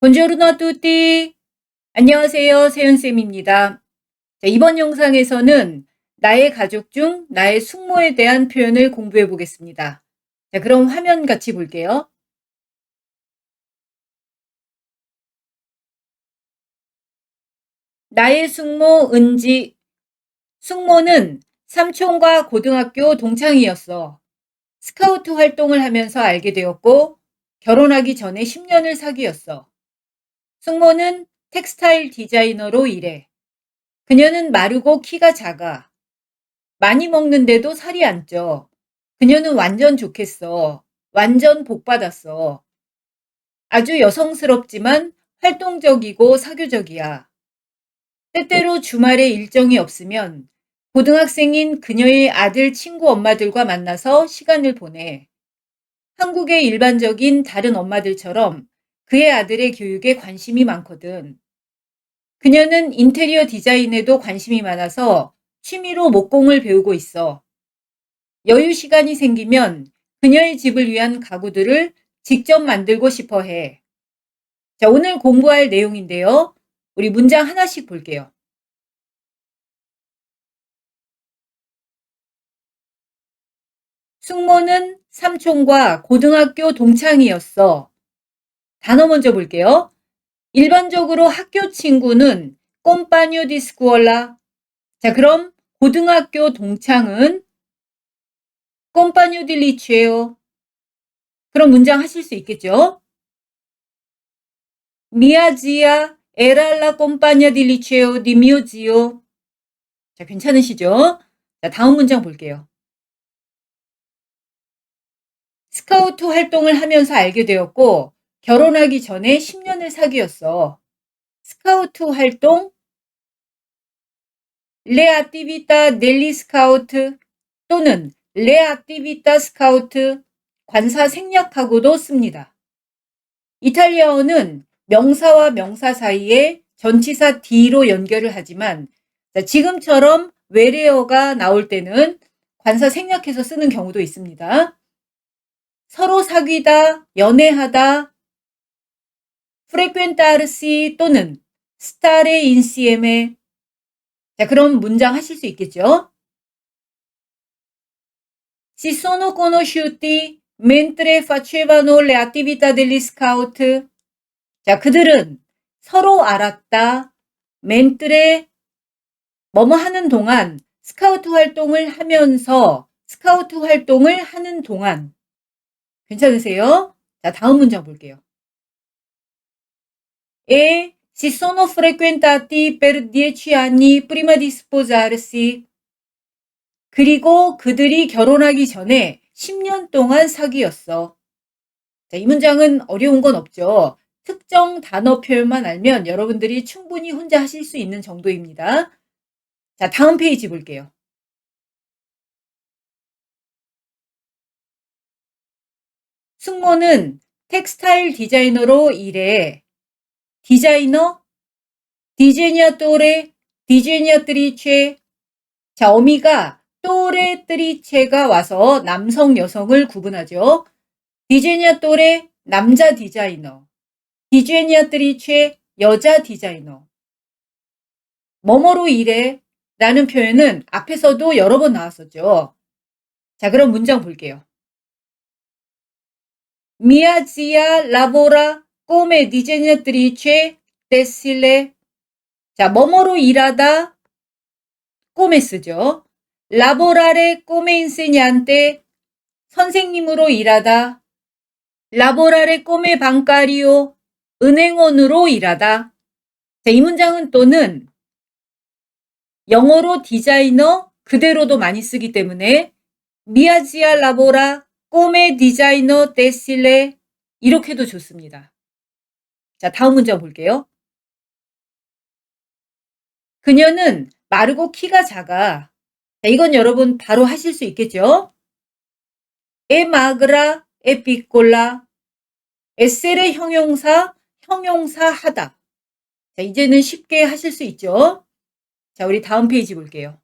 a tutti. 안녕하세요. 세연쌤입니다. 자, 이번 영상에서는 나의 가족 중 나의 숙모에 대한 표현을 공부해 보겠습니다. 자, 그럼 화면 같이 볼게요. 나의 숙모 은지. 숙모는 삼촌과 고등학교 동창이었어. 스카우트 활동을 하면서 알게 되었고, 결혼하기 전에 10년을 사귀었어. 숙모는 텍스타일 디자이너로 일해. 그녀는 마르고 키가 작아. 많이 먹는데도 살이 안 쪄. 그녀는 완전 좋겠어. 완전 복받았어. 아주 여성스럽지만 활동적이고 사교적이야. 때때로 주말에 일정이 없으면 고등학생인 그녀의 아들 친구 엄마들과 만나서 시간을 보내. 한국의 일반적인 다른 엄마들처럼 그의 아들의 교육에 관심이 많거든. 그녀는 인테리어 디자인에도 관심이 많아서 취미로 목공을 배우고 있어. 여유 시간이 생기면 그녀의 집을 위한 가구들을 직접 만들고 싶어 해. 자, 오늘 공부할 내용인데요. 우리 문장 하나씩 볼게요. 숙모는 삼촌과 고등학교 동창이었어. 단어 먼저 볼게요. 일반적으로 학교 친구는 꼼파뇨 디스쿠올라. 자, 그럼 고등학교 동창은 꼼파뇨 디 리치에요. 그럼 문장 하실 수 있겠죠? Di liceo di mio zio. 자, 괜찮으시죠? 자, 다음 문장 볼게요. 스카우트 활동을 하면서 알게 되었고, 결혼하기 전에 10년을 사귀었어. 스카우트 활동, le attività degli scout 또는 le attività scout, 관사 생략하고도 씁니다. 이탈리아어는 명사와 명사 사이에 전치사 D로 연결을 하지만 자, 지금처럼 외래어가 나올 때는 관사 생략해서 쓰는 경우도 있습니다. 서로 사귀다, 연애하다, frequentarsi 또는 stare insieme. 자, 그럼 문장 하실 수 있겠죠? Si sono conosciuti mentre facevano le attività degli scout. 자, 그들은 서로 알았다. 멘트레 뭐뭐 하는 동안 스카우트 활동을 하면서 스카우트 활동을 하는 동안 괜찮으세요? 자, 다음 문장 볼게요. E si sono frequentati per dieci anni prima di sposarsi. 그리고 그들이 결혼하기 전에 10년 동안 사귀었어. 자, 이 문장은 어려운 건 없죠. 특정 단어 표현만 알면 여러분들이 충분히 혼자 하실 수 있는 정도입니다. 자, 다음 페이지 볼게요. 숙모는 텍스타일 디자이너로 일해. 디자이너, 디제니아토레, 디제니아트리체. 자, 어미가 또레트리체가 와서 남성, 여성을 구분하죠. 디제니아토레, 남자 디자이너. 디제니아트리체, 여자 디자이너. 뭐뭐로 일해 라는 표현은 앞에서도 여러 번 나왔었죠. 자, 그럼 문장 볼게요. Zia lavora come disegnatrice tessile. 자, 뭐뭐로 일하다 come 쓰죠. lavorare come insegnante 선생님으로 일하다. lavorare come bancario 은행원으로 일하다. 자, 이 문장은 또는 영어로 디자이너 그대로도 많이 쓰기 때문에 미아지아 라보라 꼬메 디자이너 데실레 이렇게도 좋습니다. 자, 다음 문장 볼게요. 그녀는 마르고 키가 작아. 자, 이건 여러분 바로 하실 수 있겠죠? 에 마그라 에 삐꼴라 에셀의 형용사 형용사 하다. 자, 이제는 쉽게 하실 수 있죠? 자, 우리 다음 페이지 볼게요.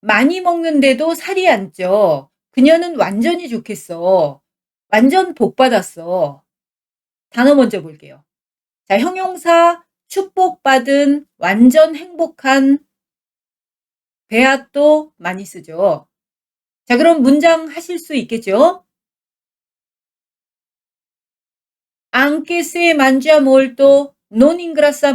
많이 먹는데도 살이 안 쪄. 그녀는 완전히 좋겠어. 완전 복 받았어. 단어 먼저 볼게요. 자, 형용사 축복받은 완전 행복한 베아또 많이 쓰죠. 자, 그럼 문장 하실 수 있겠죠? Anche se mangia molto, non ingrassa.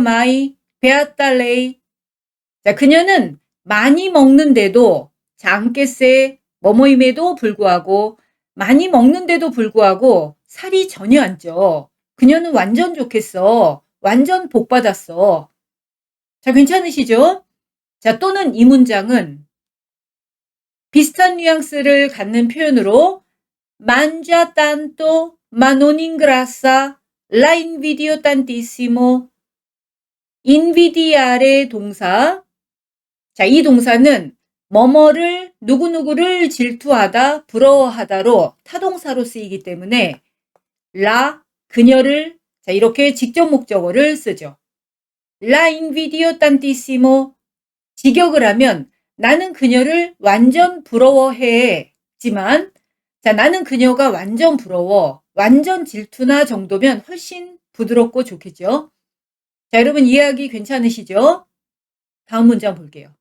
자, 그녀는 많이 먹는데도, 자, anche 뭐뭐임에도 불구하고, 많이 먹는데도 불구하고, 살이 전혀 안 쪄. 그녀는 완전 좋겠어. 완전 복 받았어. 자, 괜찮으시죠? 자, 또는 이 문장은 비슷한 뉘앙스를 갖는 표현으로 non ingrassa la invidio tantissimo invidiare 동사 자, 이 동사는 뭐뭐를 누구누구를 질투하다, 부러워하다로 타동사로 쓰이기 때문에 라 그녀를 자, 이렇게 직접 목적어를 쓰죠. La invidio tantissimo 직역을 하면 나는 그녀를 완전 부러워해지만 자 나는 그녀가 완전 부러워 완전 질투나 정도면 훨씬 부드럽고 좋겠죠. 자 여러분 이해하기 괜찮으시죠? 다음 문장 볼게요.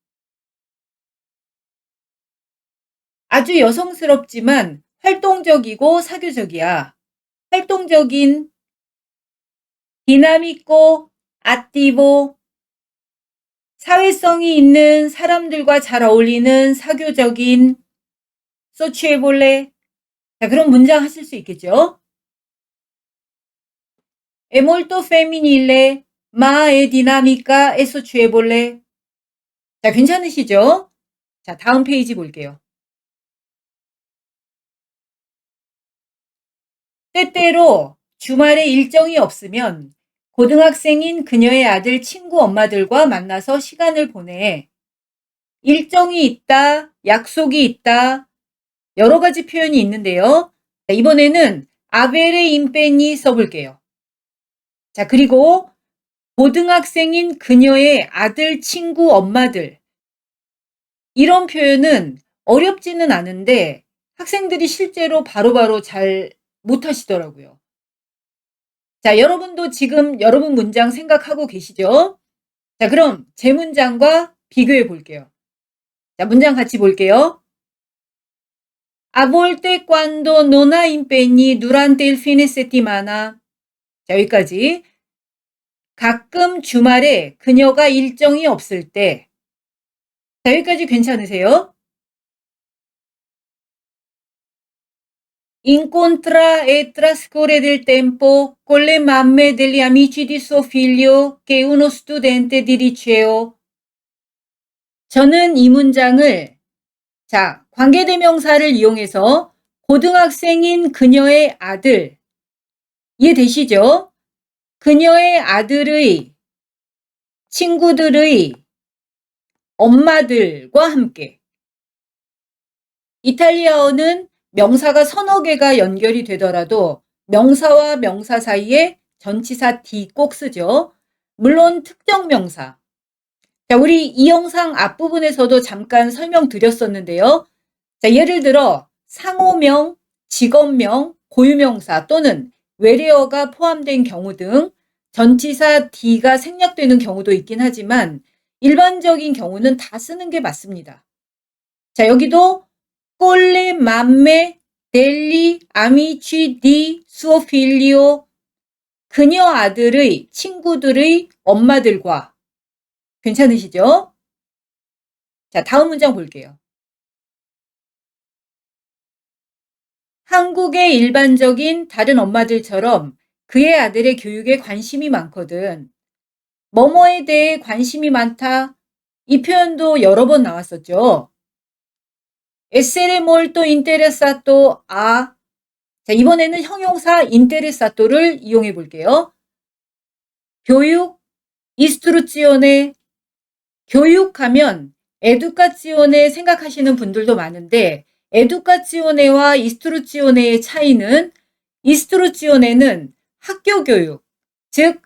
아주 여성스럽지만 활동적이고 사교적이야. 활동적인 디나미코 아티보 사회성이 있는 사람들과 잘 어울리는 사교적인 소치에볼레 자 그럼 문장 하실 수 있겠죠? Femminile, ma è dinamica e socievole. 자, 괜찮으시죠? 자, 다음 페이지 볼게요. 때때로 주말에 일정이 없으면 고등학생인 그녀의 아들 친구 엄마들과 만나서 시간을 보내. 일정이 있다, 약속이 있다, 여러 가지 표현이 있는데요. 자, 이번에는 아벨의 임펜이 써볼게요. 자, 그리고 고등학생인 그녀의 아들 친구 엄마들. 이런 표현은 어렵지는 않은데 학생들이 실제로 바로바로 잘 못 하시더라고요. 자, 여러분도 지금 여러분 문장 생각하고 계시죠? 자, 그럼 제 문장과 비교해 볼게요. 자, 문장 같이 볼게요. A volte quando non ha impegni durante il fine settimana. 자, 여기까지. 가끔 주말에 그녀가 일정이 없을 때. 자, 여기까지 괜찮으세요? Incontra e trascorre del tempo con le mamme degli amici di suo figlio che è uno studente di liceo. 저는 이 문장을 자, 관계대명사를 이용해서 고등학생인 그녀의 아들 이해되시죠? 그녀의 아들의 친구들의 엄마들과 함께 이탈리아어는 명사가 서너 개가 연결이 되더라도 명사와 명사 사이에 전치사 D 꼭 쓰죠. 물론 특정 명사. 자, 우리 이 영상 앞부분에서도 잠깐 설명드렸었는데요. 자, 예를 들어 상호명, 직업명, 고유명사 또는 외래어가 포함된 경우 등 전치사 D가 생략되는 경우도 있긴 하지만 일반적인 경우는 다 쓰는 게 맞습니다. 자, 여기도 꼴레 맘메 델리 아미치 디 수오 필리오 그녀 아들의 친구들의 엄마들과 괜찮으시죠? 자, 다음 문장 볼게요. 한국의 일반적인 다른 엄마들처럼 그의 아들의 교육에 관심이 많거든. 뭐뭐에 대해 관심이 많다. 이 표현도 여러 번 나왔었죠. Essere molto interessato a 자, 이번에는 형용사 interessato를 이용해 볼게요. 교육, 이스트루치오네 교육하면 에두카치오네 생각하시는 분들도 많은데 에두카치오네와 이스트루치오네의 차이는 이스트루치오네는 학교 교육, 즉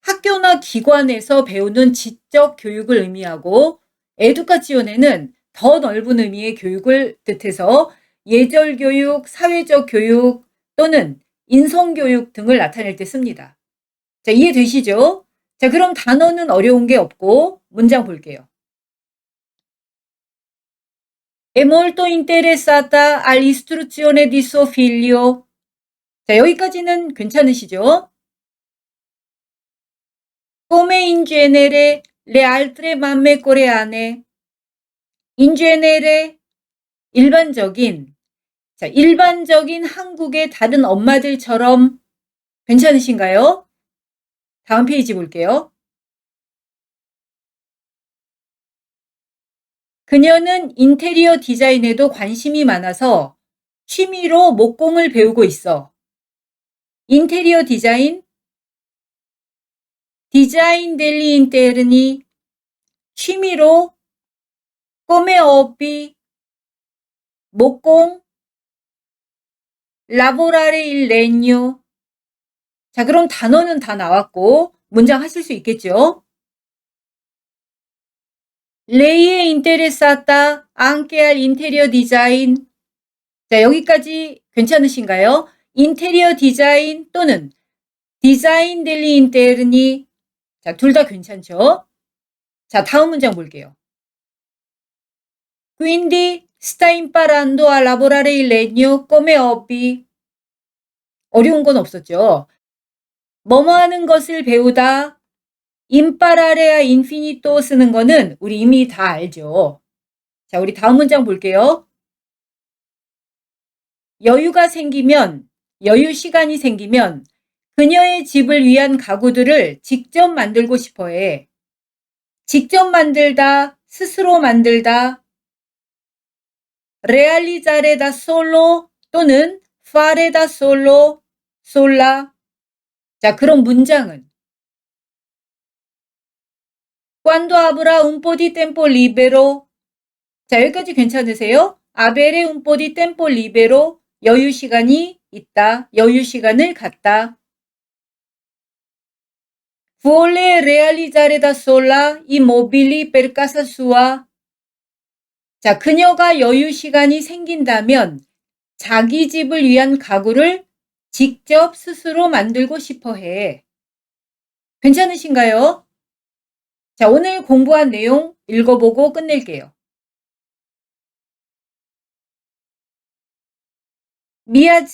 학교나 기관에서 배우는 지적 교육을 의미하고 에두카치오네는 더 넓은 의미의 교육을 뜻해서 예절 교육, 사회적 교육, 또는 인성 교육 등을 나타낼 때 씁니다. 자, 이해되시죠? 자, 그럼 단어는 어려운 게 없고 문장 볼게요. È molto interessata all'istruzione di suo figlio. 자, 여기까지는 괜찮으시죠? Come in genere le altre mamme coreane. Genere 일반적인 자, 일반적인 한국의 다른 엄마들처럼 괜찮으신가요? 다음 페이지 볼게요. 그녀는 인테리어 디자인에도 관심이 많아서 취미로 목공을 배우고 있어. 인테리어 디자인, 디자인 델리 인테르니, 취미로, 꼬메 어비, 목공, 레뇨. 자, 그럼 단어는 다 나왔고 문장 하실 수 있겠죠? Lei è interessata anche. 자, 여기까지 괜찮으신가요? 인테리어 디자인 또는 디자인 델리 인테르니. 자, 둘 다 괜찮죠? 자, 다음 문장 볼게요. Quindi sta imparando a lavorare il legno come hobby. 어려운 건 없었죠? 뭐뭐 하는 것을 배우다 임파라레아 인피니토 쓰는 거는 우리 이미 다 알죠. 자, 우리 다음 문장 볼게요. 여유가 생기면, 여유 시간이 생기면 그녀의 집을 위한 가구들을 직접 만들고 싶어 해. 직접 만들다, 스스로 만들다, da solo 또는 da solo, sola. 자, 그럼 문장은 Quando avrà un po' di tempo libero. 자, 여기까지 괜찮으세요? avere un po' di tempo libero. 여유 시간이 있다. 여유 시간을 갖다. Vuole realizzare da sola i mobili per casa sua. 자, 그녀가 여유 시간이 생긴다면 자기 집을 위한 가구를 직접 스스로 만들고 싶어 해. 괜찮으신가요? 자, 오늘 공부한 내용 읽어보고 끝낼게요. Mia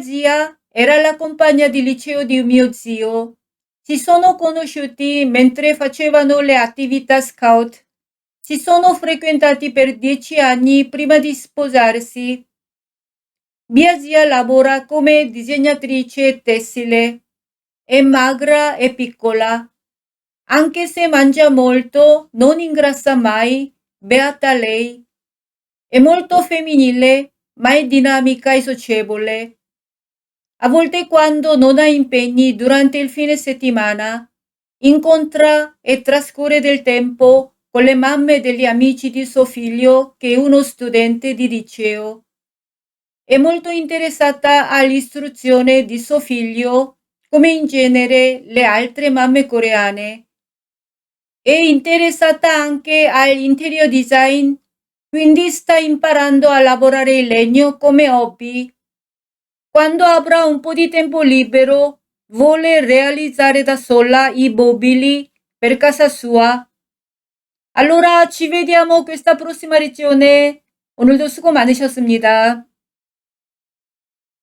zia era la compagna di liceo di mio zio. Si sono conosciuti mentre facevano le attività scout. Si sono frequentati per dieci anni prima di sposarsi. Mia zia lavora come disegnatrice tessile. È magra e piccola. Anche se mangia molto, non ingrassa mai. Beata lei. È molto femminile, ma è dinamica e socievole. A volte quando non ha impegni durante il fine settimana, incontra e trascorre del tempo con le mamme degli amici di suo figlio che è uno studente di liceo. È molto interessata all'istruzione di suo figlio, come in genere le altre mamme coreane. È interessata anche all'interior design, quindi sta imparando a lavorare il legno come hobby. Quando avrà un po' di tempo libero, vuole realizzare da sola i mobili per casa sua. Allora ci vediamo questa prossima lezione. 오늘도 수고 많으셨습니다.